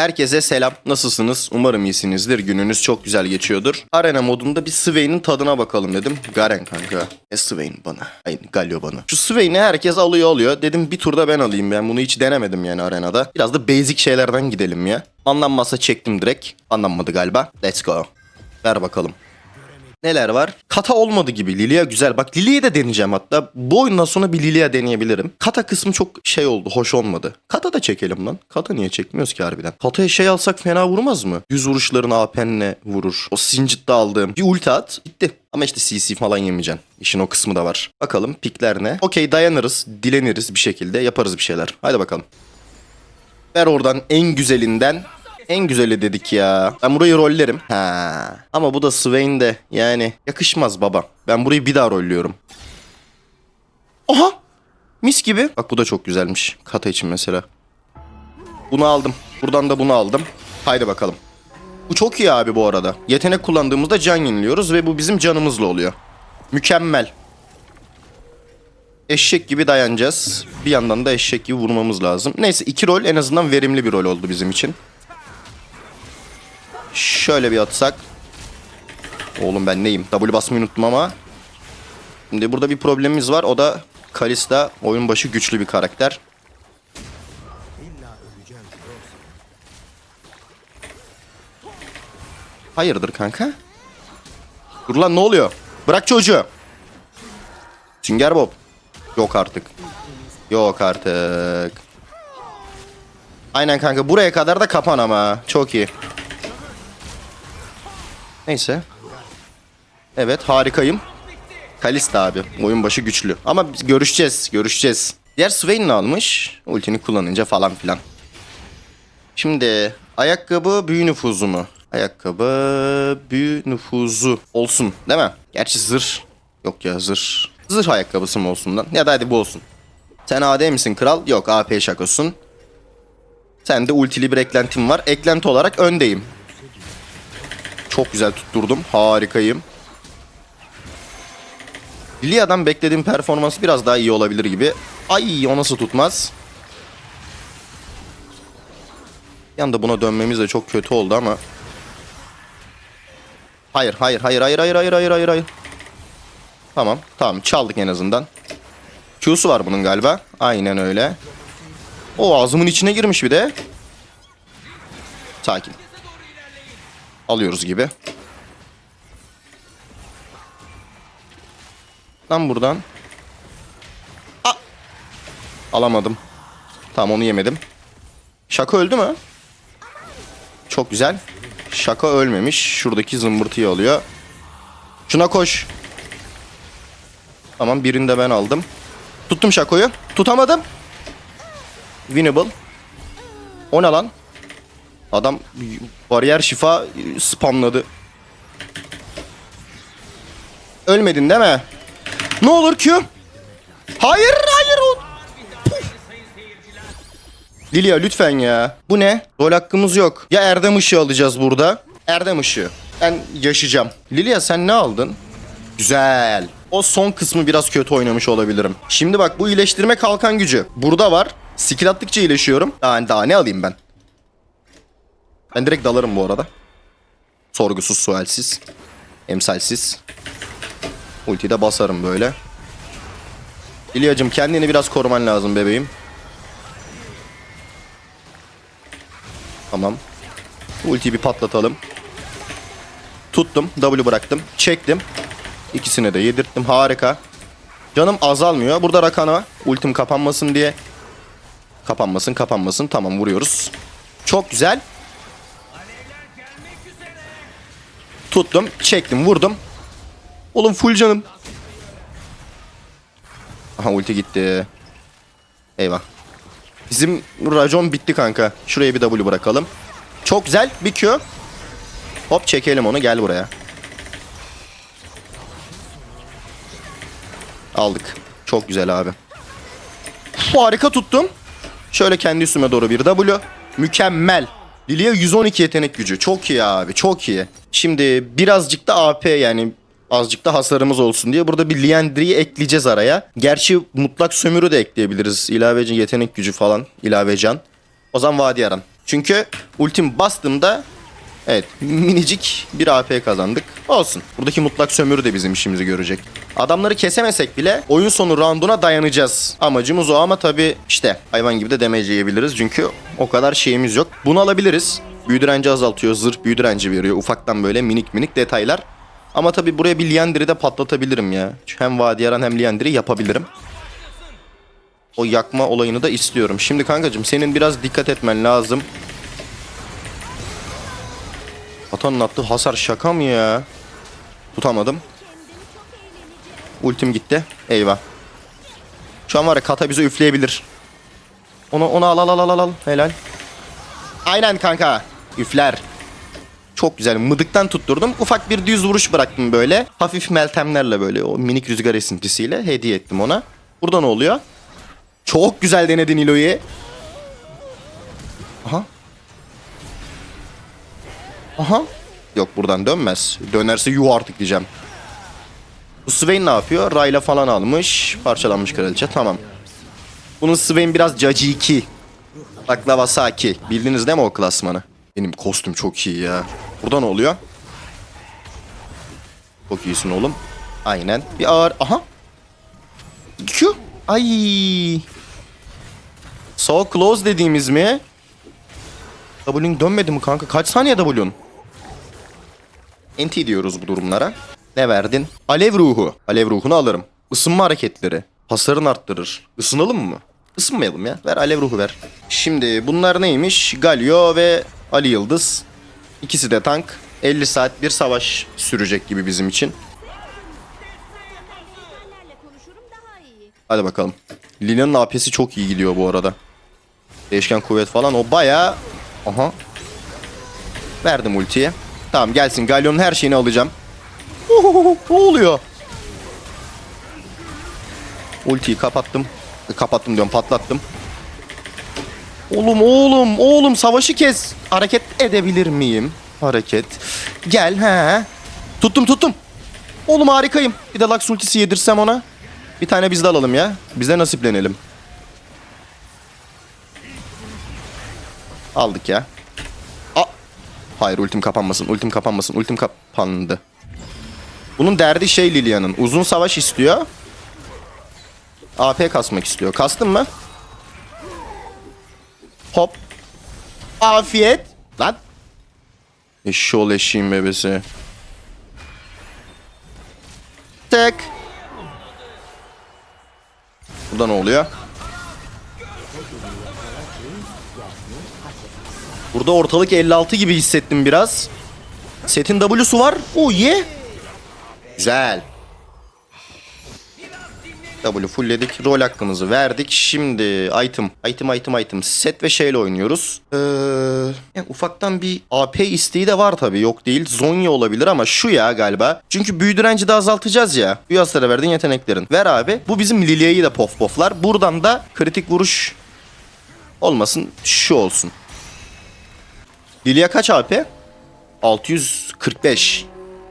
Herkese selam. Nasılsınız? Umarım iyisinizdir. Gününüz çok güzel geçiyordur. Arena modunda bir Swain'in tadına bakalım dedim. Garen kanka. E Swain bana. Hayır Galio bana. Şu Swain'i herkes alıyor alıyor. Dedim bir turda ben alayım. Ben bunu hiç denemedim yani arenada. Biraz da basic şeylerden gidelim ya. Anlanmazsa çektim direkt. Anlanmadı galiba. Let's go. Ver bakalım. Neler var? Kata olmadı gibi. Lilia güzel. Bak Lilia'yı da deneyeceğim hatta. Bu oyundan sonra bir Lilia deneyebilirim. Kata kısmı çok şey oldu. Hoş olmadı. Kata da çekelim lan. Kata niye çekmiyoruz ki harbiden? Kata'ya şey alsak fena vurmaz mı? Yüz vuruşlarını AP'nle vurur. O Singit'te aldığım. Bir ulti at. Gitti. Ama işte CC falan yemeyeceksin. İşin o kısmı da var. Bakalım pikler ne? Okey dayanırız. Dileniriz bir şekilde. Yaparız bir şeyler. Haydi bakalım. Ver oradan en güzelinden. En güzeli dedik ya. Ben burayı rollerim. Ha. Ama bu da Swain de yani yakışmaz baba. Ben burayı bir daha rolluyorum. Aha. Mis gibi. Bak bu da çok güzelmiş. Kata için mesela. Bunu aldım. Buradan da bunu aldım. Haydi bakalım. Bu çok iyi abi bu arada. Yetenek kullandığımızda can yeniliyoruz ve bu bizim canımızla oluyor. Mükemmel. Eşek gibi dayanacağız. Bir yandan da eşek gibi vurmamız lazım. Neyse iki rol en azından verimli bir rol oldu bizim için. Şöyle bir atsak. Oğlum ben neyim? W basmayı unuttum ama. Şimdi burada bir problemimiz var. O da Kalista oyun başı güçlü bir karakter. Hayırdır kanka? Dur lan ne oluyor? Bırak çocuğu. Sünger Bob. Yok artık. Yok artık. Aynen kanka buraya kadar da kapan ama. Çok iyi. Neyse. Evet harikayım. Kalista abi. Oyun başı güçlü. Ama biz görüşeceğiz. Görüşeceğiz. Diğer Swain'ini almış. Ultini kullanınca falan filan. Şimdi ayakkabı büyü nüfuzu mu? Ayakkabı büyü nüfuzu olsun değil mi? Gerçi zırh. Yok ya zırh. Zırh ayakkabısı mı olsun lan? Ya da hadi bu olsun. Sen AD misin kral? Yok AP şakosun. Sen de ultili bir eklentim var. Eklenti olarak öndeyim. Çok güzel tutturdum. Harikayım. Lilia'dan beklediğim performans biraz daha iyi olabilir gibi. Ay o nasıl tutmaz? Yanda buna dönmemiz de çok kötü oldu ama. Hayır, hayır, hayır, hayır, hayır, hayır, hayır, hayır, hayır. Tamam, tamam. Çaldık en azından. Q'su var bunun galiba. Aynen öyle. O ağzımın içine girmiş bir de. Sakin. Alıyoruz gibi. Lan buradan. A Alamadım. Tamam onu yemedim. Şaka öldü mü? Çok güzel. Şaka ölmemiş. Şuradaki zımbırtıyı alıyor. Şuna koş. Tamam birini de ben aldım. Tuttum Şako'yu. Tutamadım. Winnable. O ne lan? Adam bariyer şifa spamladı. Ölmedin değil mi? Ne olur Q? Hayır hayır o. Lilia lütfen ya. Bu ne? Rol hakkımız yok. Ya Erdem ışığı alacağız burada. Erdem ışığı. Ben yaşayacağım. Lilia sen ne aldın? Güzel. O son kısmı biraz kötü oynamış olabilirim. Şimdi bak bu iyileştirme kalkan gücü. Burada var. Skill attıkça iyileşiyorum. Daha, daha ne alayım ben? Ben direkt dalarım bu arada. Sorgusuz sualsiz. Emsalsiz. Ultiyi de basarım böyle. İlyacım kendini biraz koruman lazım bebeğim. Tamam. Ultiyi bir patlatalım. Tuttum. W bıraktım. Çektim. İkisine de yedirttim. Harika. Canım azalmıyor. Burada Rakana. Ultim kapanmasın diye. Kapanmasın kapanmasın. Tamam vuruyoruz. Çok güzel. Tuttum. Çektim. Vurdum. Oğlum full canım. Aha ulti gitti. Eyvah. Bizim racon bitti kanka. Şuraya bir W bırakalım. Çok güzel. Bir Q. Hop çekelim onu. Gel buraya. Aldık. Çok güzel abi. Harika tuttum. Şöyle kendi üstüme doğru bir W. Mükemmel. Lilia 112 yetenek gücü. Çok iyi abi. Çok iyi. Şimdi birazcık da AP yani azıcık da hasarımız olsun diye burada bir Liandry'i ekleyeceğiz araya. Gerçi mutlak sömürü de ekleyebiliriz. İlaveci yetenek gücü falan. ilave can. O zaman Vadi Aran. Çünkü ultim bastığımda evet minicik bir AP kazandık. Olsun. Buradaki mutlak sömürü de bizim işimizi görecek. Adamları kesemesek bile oyun sonu rounduna dayanacağız. Amacımız o ama tabi işte hayvan gibi de damage yiyebiliriz. Çünkü o kadar şeyimiz yok. Bunu alabiliriz. Büyü direnci azaltıyor. Zırh büyü direnci veriyor. Ufaktan böyle minik minik detaylar. Ama tabi buraya bir Liandry'i de patlatabilirim ya. Hem Vadiyaran hem Liandry yapabilirim. O yakma olayını da istiyorum. Şimdi kankacığım senin biraz dikkat etmen lazım. Atanın attığı hasar şaka mı ya? Tutamadım. Ultim gitti. Eyvah. Şu an var ya kata bize üfleyebilir. Onu onu al al al al al. Helal. Aynen kanka. Üfler. Çok güzel. Mıdıktan tutturdum. Ufak bir düz vuruş bıraktım böyle. Hafif meltemlerle böyle o minik rüzgar esintisiyle hediye ettim ona. Burada ne oluyor? Çok güzel denedin Nilo'yu. Aha. Yok buradan dönmez. Dönerse yuh artık diyeceğim. Bu Swain ne yapıyor? Rayla falan almış. Parçalanmış kraliçe. Tamam. Bunun Swain biraz caciki. Baklava saki. Bildiniz değil mi o klasmanı? Benim kostüm çok iyi ya. Burada ne oluyor? Çok iyisin oğlum. Aynen. Bir ağır. Aha. Q. Ay. So close dediğimiz mi? W'un dönmedi mi kanka? Kaç saniye W'un? NT diyoruz bu durumlara. Ne verdin? Alev ruhu. Alev ruhunu alırım. Isınma hareketleri. Hasarını arttırır. Isınalım mı? Isınmayalım ya. Ver alev ruhu ver. Şimdi bunlar neymiş? Galio ve Ali Yıldız. İkisi de tank. 50 saat bir savaş sürecek gibi bizim için. Hadi bakalım. Lina'nın AP'si çok iyi gidiyor bu arada. Değişken kuvvet falan o baya... Aha. Verdim ultiyi. Tamam gelsin. Galyon'un her şeyini alacağım. Ne oluyor? Ultiyi kapattım. Kapattım diyorum patlattım. Oğlum oğlum oğlum savaşı kes. Hareket edebilir miyim? Hareket. Gel he. Tuttum tuttum. Oğlum harikayım. Bir de Lux ultisi yedirsem ona. Bir tane biz de alalım ya. Biz nasiplenelim. Aldık ya. Hayır ultim kapanmasın. Ultim kapanmasın. Ultim kapandı. Bunun derdi şey Lilia'nın. Uzun savaş istiyor. AP kasmak istiyor. Kastın mı? Hop. Afiyet. Lan. Eşşoğlu eşeğin bebesi. Tek. Burada ne oluyor? Burada ortalık 56 gibi hissettim biraz. Setin W'su var. O ye. Güzel. W fullledik. Rol hakkımızı verdik. Şimdi item, item, item, item. Set ve şeyle oynuyoruz. Ee, yani ufaktan bir AP isteği de var tabii. Yok değil. Zonya olabilir ama şu ya galiba. Çünkü büyü direnci de azaltacağız ya. Büyü hasarı verdiğin yeteneklerin. Ver abi. Bu bizim Lilia'yı da pof poflar. Buradan da kritik vuruş olmasın. Şu olsun. Lilia kaç AP? 645.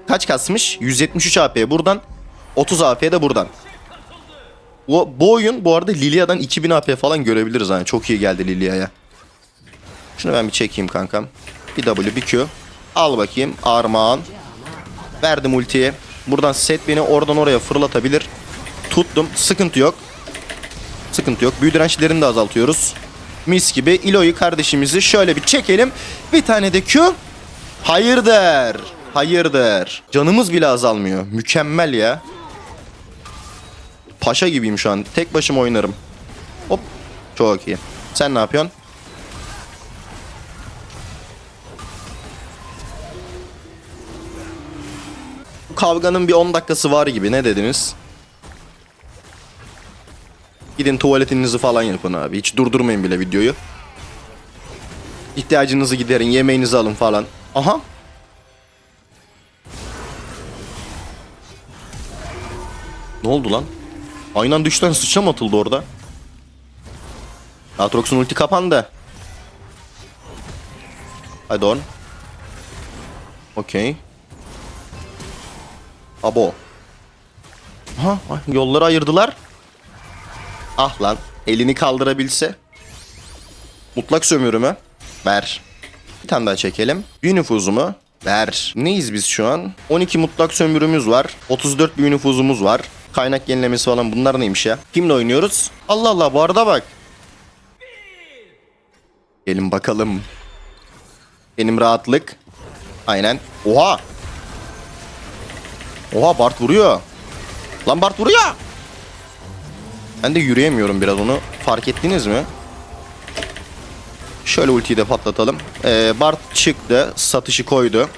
Kaç kasmış? 173 AP buradan. 30 AP de buradan. Bu, bu oyun bu arada Lilia'dan 2000 AP falan görebiliriz hani. Çok iyi geldi Lilia'ya. Şunu ben bir çekeyim kankam. Bir W bir Q. Al bakayım armağan. Verdim ultiyi. Buradan set beni oradan oraya fırlatabilir. Tuttum. Sıkıntı yok. Sıkıntı yok. Büyü dirençlerini de azaltıyoruz. Mis gibi. Ilo'yu kardeşimizi şöyle bir çekelim. Bir tane de Q. Hayırdır. Hayırdır. Canımız bile azalmıyor. Mükemmel ya. Paşa gibiyim şu an. Tek başıma oynarım. Hop. Çok iyi. Sen ne yapıyorsun? Kavganın bir 10 dakikası var gibi. Ne dediniz? Gidin tuvaletinizi falan yapın abi. Hiç durdurmayın bile videoyu. İhtiyacınızı giderin, yemeğinizi alın falan. Aha. Ne oldu lan? Aynen düşten sıçram atıldı orada. Aatrox'un ulti kapandı. Hadi on. Okey. Abo. Aha yolları ayırdılar. Ah lan elini kaldırabilse. Mutlak sömürümü. Ver. Bir tane daha çekelim. Bir nüfuzumu ver. Neyiz biz şu an? 12 mutlak sömürümüz var. 34 bir nüfuzumuz var. Kaynak yenilemesi falan bunlar neymiş ya? Kimle oynuyoruz? Allah Allah bu arada bak. Gelin bakalım. Benim rahatlık. Aynen. Oha. Oha Bart vuruyor. Lan Bart vuruyor. Ben de yürüyemiyorum biraz onu. Fark ettiniz mi? Şöyle ultiyi de patlatalım. Ee, Bart çıktı. Satışı koydu.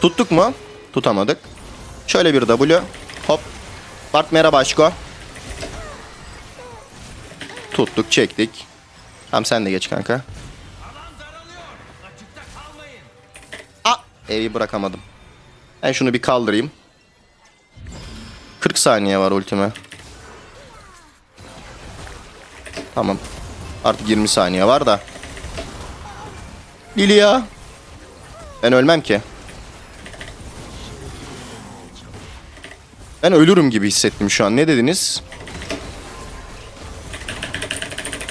Tuttuk mu? Tutamadık. Şöyle bir W. Hop. Bart merhaba aşko. Tuttuk çektik. Tamam sen de geç kanka. Aa, evi bırakamadım. Ben şunu bir kaldırayım. 40 saniye var ultime. Tamam. Artık 20 saniye var da. Lilia. Ben ölmem ki. Ben ölürüm gibi hissettim şu an. Ne dediniz?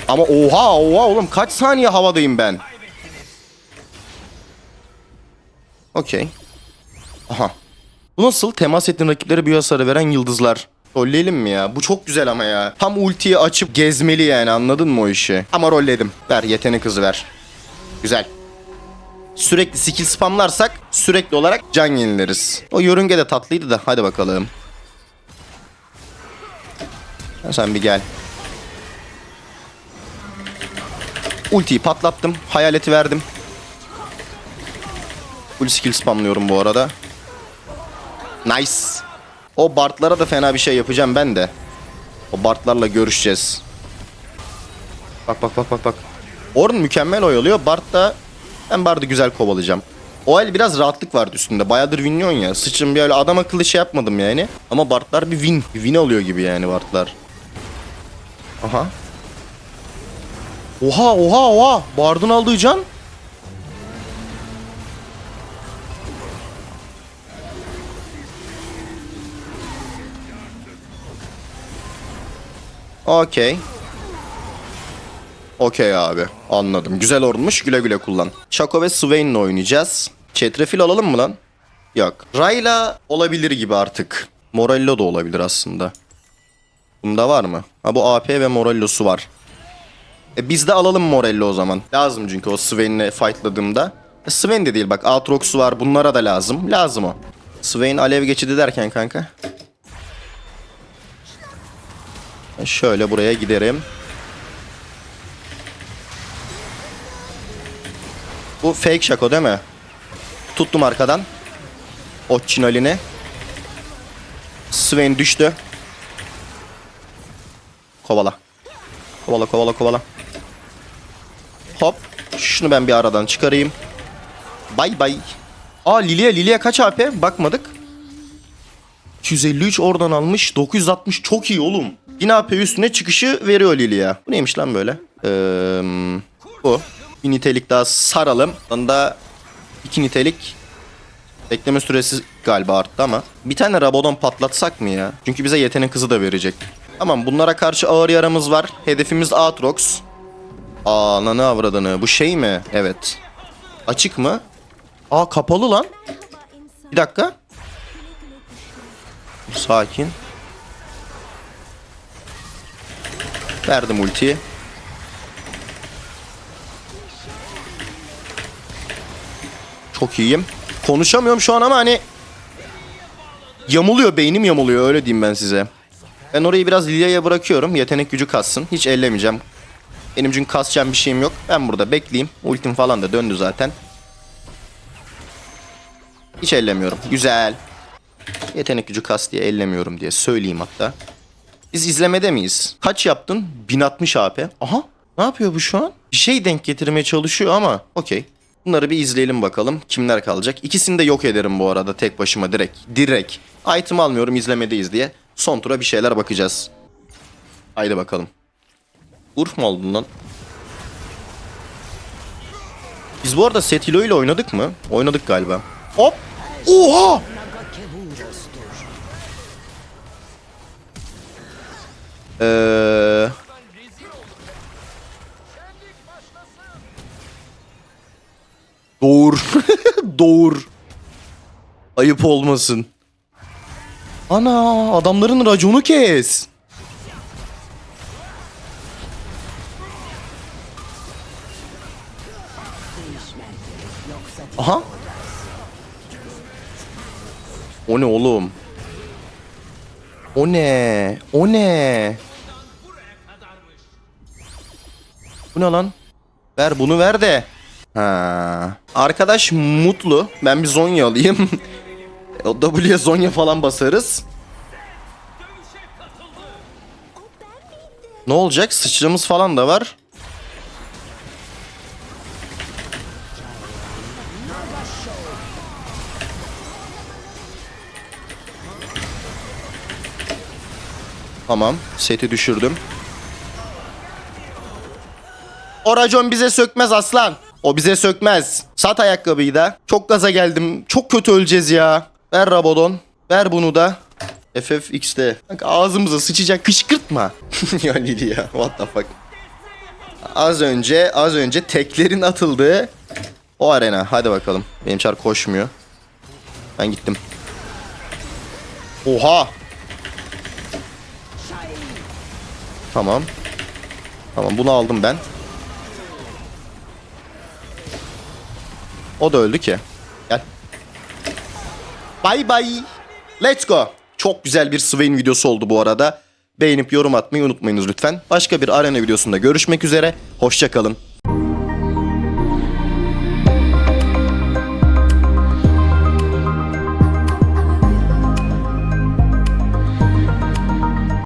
Ama oha oha oğlum kaç saniye havadayım ben? Okey. Aha. Bu nasıl? Temas ettiğin rakiplere bir hasarı veren yıldızlar. Rolleyelim mi ya? Bu çok güzel ama ya. Tam ultiyi açıp gezmeli yani anladın mı o işi? Ama rolledim. Ver yetenek hızı ver. Güzel. Sürekli skill spamlarsak sürekli olarak can yenileriz. O yörünge de tatlıydı da hadi bakalım. Sen bir gel. Ultiyi patlattım. Hayaleti verdim. Full skill spamlıyorum bu arada. Nice. O Bart'lara da fena bir şey yapacağım ben de. O Bart'larla görüşeceğiz. Bak bak bak bak bak. Orn mükemmel oyalıyor. Bart da ben Bard'ı güzel kovalayacağım. O el biraz rahatlık vardı üstünde. Bayağıdır winliyorsun ya. Sıçın bir öyle adam akıllı şey yapmadım yani. Ama Bart'lar bir win. Bir win alıyor gibi yani Bart'lar. Aha. Oha oha oha. Bard'ın aldığı can. Okey. Okey abi. Anladım. Güzel olmuş. Güle güle kullan. Chaco ve Swain'le oynayacağız. Çetrefil alalım mı lan? Yok. Rayla olabilir gibi artık. Morello da olabilir aslında. Bunda var mı? Ha bu AP ve Morello'su var. E biz de alalım Morello o zaman. Lazım çünkü o Swain'le fightladığımda. E Swain de değil bak Aatrox'u var bunlara da lazım. Lazım o. Swain alev geçidi derken kanka. Şöyle buraya giderim. Bu fake şako değil mi? Tuttum arkadan. Oçinalini. Swain düştü. Kovala. Kovala kovala kovala. Hop. Şunu ben bir aradan çıkarayım. Bay bay. Aa Lilia Lilia kaç AP? Bakmadık. 253 oradan almış. 960 çok iyi oğlum. 1000 AP üstüne çıkışı veriyor Lilia. Bu neymiş lan böyle? Ee, bu. Bir nitelik daha saralım. Onda iki nitelik bekleme süresi galiba arttı ama. Bir tane Rabadon patlatsak mı ya? Çünkü bize yetenek hızı da verecek. Tamam bunlara karşı ağır yaramız var. Hedefimiz Aatrox. Aa ananı avradını. Bu şey mi? Evet. Açık mı? Aa kapalı lan. Bir dakika. Sakin. Verdim ultiyi. Çok iyiyim. Konuşamıyorum şu an ama hani yamuluyor beynim yamuluyor öyle diyeyim ben size. Ben orayı biraz Lilia'ya bırakıyorum. Yetenek gücü kassın. Hiç ellemeyeceğim. Benim çünkü kasacağım bir şeyim yok. Ben burada bekleyeyim. Ultim falan da döndü zaten. Hiç ellemiyorum. Güzel. Yetenek gücü kas diye ellemiyorum diye söyleyeyim hatta. Biz izlemede miyiz? Kaç yaptın? 1060 AP. Aha. Ne yapıyor bu şu an? Bir şey denk getirmeye çalışıyor ama okey. Bunları bir izleyelim bakalım. Kimler kalacak? İkisini de yok ederim bu arada tek başıma direkt. Direkt. Item almıyorum izlemedeyiz diye. Son tura bir şeyler bakacağız. Haydi bakalım. Urf mu oldun lan? Biz bu arada Setilo ile oynadık mı? Oynadık galiba. Hop! Oha! Ee... Doğur. Doğur. Ayıp olmasın. Ana adamların raconu kes. Aha. O ne oğlum? O ne? O ne? Bu ne lan? Ver bunu ver de. Ha. Arkadaş mutlu. Ben bir Zonya alayım. W'ye Zonya falan basarız. Ne olacak? Sıçramız falan da var. Tamam. Seti düşürdüm. O racon bize sökmez aslan. O bize sökmez. Sat ayakkabıyı da. Çok gaza geldim. Çok kötü öleceğiz ya. Ver Rabodon. Ver bunu da. FFX'de. Bak ağzımıza sıçacak kışkırtma. ya Lili ya. What the fuck. Az önce az önce teklerin atıldığı o arena. Hadi bakalım. Benim çar koşmuyor. Ben gittim. Oha. Tamam. Tamam bunu aldım ben. O da öldü ki. Gel. Bye bye. Let's go. Çok güzel bir Swain videosu oldu bu arada. Beğenip yorum atmayı unutmayınız lütfen. Başka bir arena videosunda görüşmek üzere. Hoşçakalın.